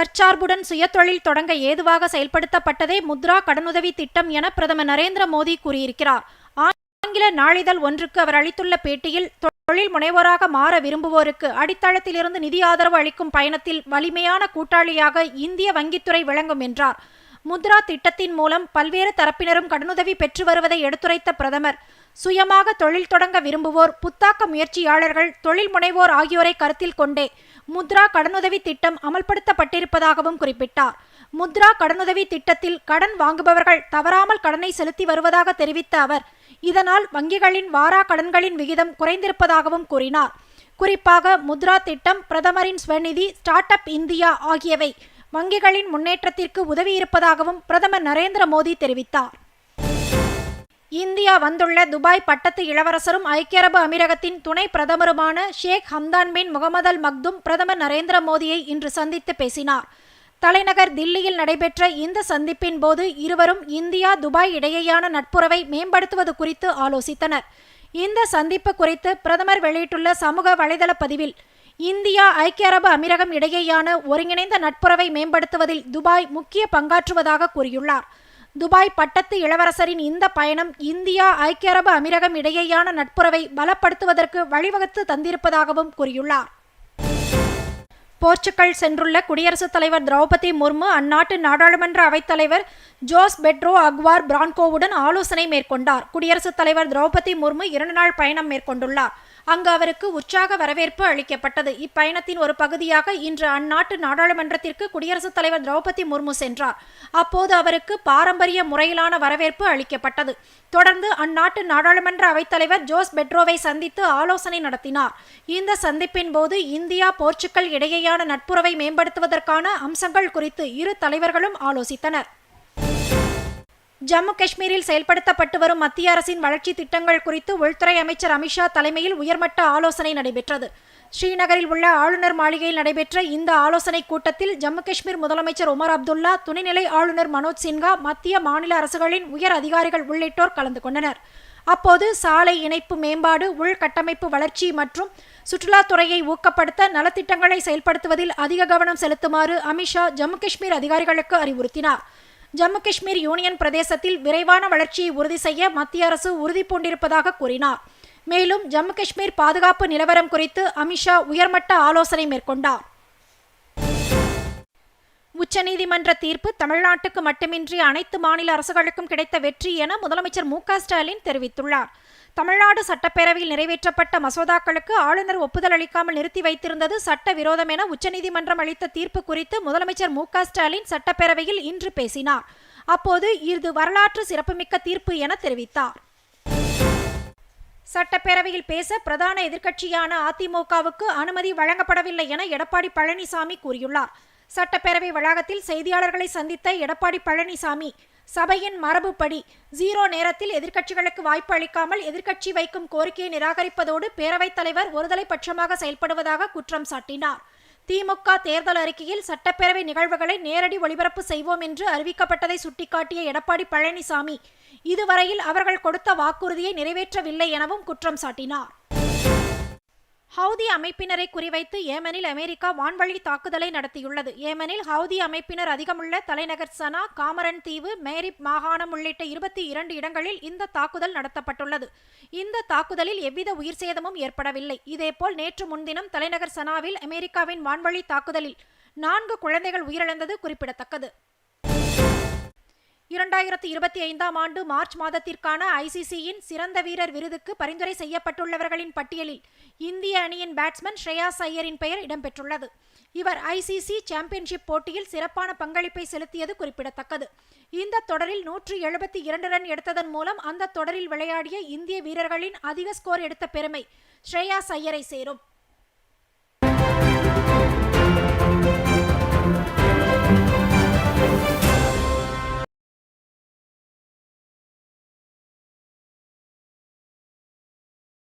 தற்சார்புடன் சுயதொழில் தொடங்க ஏதுவாக செயல்படுத்தப்பட்டதே முத்ரா கடனுதவி திட்டம் என பிரதமர் நரேந்திர மோடி கூறியிருக்கிறார். ஆங்கில நாளிதழ் ஒன்றுக்கு அவர் அளித்துள்ள பேட்டியில் தொழில் முனைவோராக மாற விரும்புவோருக்கு அடித்தளத்திலிருந்து நிதி ஆதரவு அளிக்கும் பயணத்தில் வலிமையான கூட்டாளியாக இந்திய வங்கித்துறை விளங்கும் என்றார். முத்ரா திட்டத்தின் மூலம் பல்வேறு தரப்பினரும் கடனுதவி பெற்று வருவதை எடுத்துரைத்த பிரதமர் சுயமாக தொழில் தொடங்க விரும்புவோர் புத்தாக்க முயற்சியாளர்கள் தொழில் முனைவோர் ஆகியோரை கருத்தில் கொண்டே முத்ரா கடனுதவி திட்டம் அமல்படுத்தப்பட்டிருப்பதாகவும் குறிப்பிட்டார். முத்ரா கடனுதவி திட்டத்தில் கடன் வாங்குபவர்கள் தவறாமல் கடனை செலுத்தி வருவதாக தெரிவித்த அவர் இதனால் வங்கிகளின் வாரா கடன்களின் விகிதம் குறைந்திருப்பதாகவும் கூறினார். குறிப்பாக முத்ரா திட்டம் பிரதமரின் ஸ்வநிதி ஸ்டார்ட் அப் இந்தியா ஆகியவை வங்கிகளின் முன்னேற்றத்திற்கு உதவியிருப்பதாகவும் பிரதமர் நரேந்திர மோடி தெரிவித்தார். இந்தியா வந்துள்ள துபாய் பட்டத்து இளவரசரும் ஐக்கிய அரபு அமீரகத்தின் துணை பிரதமருமான ஷேக் ஹம்தான் பின் முகமது அல் மக்தும் பிரதமர் நரேந்திர மோடியை இன்று சந்தித்து பேசினார். தலைநகர் தில்லியில் நடைபெற்ற இந்த சந்திப்பின் போது இருவரும் இந்தியா துபாய் இடையேயான நட்புறவை மேம்படுத்துவது குறித்து ஆலோசித்தனர். இந்த சந்திப்பு குறித்து பிரதமர் வெளியிட்டுள்ள சமூக வலைதள பதிவில் இந்தியா ஐக்கிய அரபு அமீரகம் இடையேயான ஒருங்கிணைந்த நட்புறவை மேம்படுத்துவதில் துபாய் முக்கிய பங்காற்றுவதாக கூறியுள்ளார். துபாய் பட்டத்து இளவரசரின் இந்த பயணம் இந்தியா ஐக்கிய அரபு அமீரகம் இடையேயான நட்புறவை பலப்படுத்துவதற்கு வழிவகுத்து தந்திருப்பதாகவும் கூறியுள்ளார். போர்ச்சுகல் சென்றுள்ள குடியரசுத் தலைவர் திரௌபதி முர்மு அந்நாட்டு நாடாளுமன்ற அவைத்தலைவர் ஜோஸ் பெட்ரோ அக்வார் பிரான்கோவுடன் ஆலோசனை மேற்கொண்டார். குடியரசுத் தலைவர் திரௌபதி முர்மு இரண்டு நாள் பயணம் மேற்கொண்டுள்ளார். அங்கு அவருக்கு உற்சாக வரவேற்பு அளிக்கப்பட்டது. இப்பயணத்தின் ஒரு பகுதியாக இன்று அந்நாட்டு நாடாளுமன்றத்திற்கு குடியரசுத் தலைவர் திரௌபதி முர்மு சென்றார். அப்போது அவருக்கு பாரம்பரிய முறையிலான வரவேற்பு அளிக்கப்பட்டது. தொடர்ந்து அந்நாட்டு நாடாளுமன்ற அவைத்தலைவர் ஜோஸ் பெட்ரோவை சந்தித்து ஆலோசனை நடத்தினார். இந்த சந்திப்பின் போது இந்தியா போர்ச்சுகல் இடையேயான நட்புறவை மேம்படுத்துவதற்கான அம்சங்கள் குறித்து இரு தலைவர்களும் ஆலோசித்தனர். ஜம்மு காஷ்மீரில் செயல்படுத்தப்பட்டு வரும் மத்திய அரசின் வளர்ச்சி திட்டங்கள் குறித்து உள்துறை அமைச்சர் அமித்ஷா தலைமையில் உயர்மட்ட ஆலோசனை நடைபெற்றது. ஸ்ரீநகரில் உள்ள ஆளுநர் மாளிகையில் நடைபெற்ற இந்த ஆலோசனைக் கூட்டத்தில் ஜம்மு காஷ்மீர் முதலமைச்சர் உமர் அப்துல்லா துணைநிலை ஆளுநர் மனோஜ் சின்ஹா மத்திய மாநில அரசுகளின் உயர் அதிகாரிகள் உள்ளிட்டோர் கலந்து கொண்டனர். அப்போது சாலை இணைப்பு மேம்பாடு உள்கட்டமைப்பு வளர்ச்சி மற்றும் சுற்றுலாத்துறையை ஊக்கப்படுத்த நலத்திட்டங்களை செயல்படுத்துவதில் அதிக கவனம் செலுத்துமாறு அமித்ஷா ஜம்மு காஷ்மீர் அதிகாரிகளுக்கு அறிவுறுத்தினார். ஜம்மு காஷ்மீர் யூனியன் பிரதேசத்தில் விரைவான வளர்ச்சியை உறுதி செய்ய மத்திய அரசு உறுதி பூண்டிருப்பதாக கூறினார். மேலும் ஜம்மு காஷ்மீர் பாதுகாப்பு நிலவரம் குறித்து அமித்ஷா உயர்மட்ட ஆலோசனை மேற்கொண்டார். உச்சநீதிமன்ற தீர்ப்பு தமிழ்நாட்டுக்கு மட்டுமின்றி அனைத்து மாநில அரசுகளுக்கும் கிடைத்த வெற்றி என முதலமைச்சர் மு ஸ்டாலின் தெரிவித்துள்ளார். தமிழ்நாடு சட்டப்பேரவையில் நிறைவேற்றப்பட்ட மசோதாக்களுக்கு ஆளுநர் ஒப்புதல் அளிக்காமல் நிறுத்தி வைத்திருந்தது சட்ட விரோதம் என உச்சநீதிமன்றம் அளித்த தீர்ப்பு குறித்து முதலமைச்சர் மு ஸ்டாலின் சட்டப்பேரவையில் இன்று பேசினார். அப்போது இது வரலாற்று சிறப்புமிக்க தீர்ப்பு என தெரிவித்தார். சட்டப்பேரவையில் பேச பிரதான எதிர்க்கட்சியான அதிமுகவுக்கு அனுமதி வழங்கப்படவில்லை என எடப்பாடி பழனிசாமி கூறியுள்ளார். சட்டப்பேரவை வளாகத்தில் செய்தியாளர்களை சந்தித்த எடப்பாடி பழனிசாமி சபையின் மரபுப்படி ஜீரோ நேரத்தில் எதிர்க்கட்சிகளுக்கு வாய்ப்பு அளிக்காமல் எதிர்க்கட்சி வைக்கும் கோரிக்கையை நிராகரிப்பதோடு பேரவைத் தலைவர் ஒருதலை பட்சமாக செயல்படுவதாக குற்றம் சாட்டினார். திமுக தேர்தல் அறிக்கையில் சட்டப்பேரவை நிகழ்வுகளை நேரடி ஒளிபரப்பு செய்வோம் என்று அறிவிக்கப்பட்டதை சுட்டிக்காட்டிய எடப்பாடி பழனிசாமி இதுவரையில் அவர்கள் கொடுத்த வாக்குறுதியை நிறைவேற்றவில்லை எனவும் குற்றம் சாட்டினார். ஹவுதி அமைப்பினரை குறிவைத்து ஏமனில் அமெரிக்கா வான்வழி தாக்குதலை நடத்தியுள்ளது. ஏமனில் ஹவுதி அமைப்பினர் அதிகமுள்ள தலைநகர் சனா காமரன் தீவு மேரிப் மாகாணம் உள்ளிட்ட இருபத்தி இரண்டு இடங்களில் இந்த தாக்குதல் நடத்தப்பட்டுள்ளது. இந்த தாக்குதலில் எவ்வித உயிர் சேதமும் ஏற்படவில்லை. இதேபோல் நேற்று முன்தினம் தலைநகர் சனாவில் அமெரிக்காவின் வான்வழி தாக்குதலில் நான்கு குழந்தைகள் உயிரிழந்தது குறிப்பிடத்தக்கது. இரண்டாயிரத்து இருபத்தி ஐந்தாம் ஆண்டு மார்ச் மாதத்திற்கான ஐசிசியின் சிறந்த வீரர் விருதுக்கு பரிந்துரை செய்யப்பட்டுள்ளவர்களின் பட்டியலில் இந்திய அணியின் பேட்ஸ்மேன் ஸ்ரேயாஸ் ஐயரின் பெயர் இடம்பெற்றுள்ளது. இவர் ஐசிசி சாம்பியன்ஷிப் போட்டியில் சிறப்பான பங்களிப்பை செலுத்தியது குறிப்பிடத்தக்கது. இந்த தொடரில் நூற்றி எழுபத்தி இரண்டு ரன் எடுத்ததன் மூலம் அந்த தொடரில் விளையாடிய இந்திய வீரர்களின் அதிக ஸ்கோர் எடுத்த பெருமை ஸ்ரேயாஸ் ஐயரை சேரும்.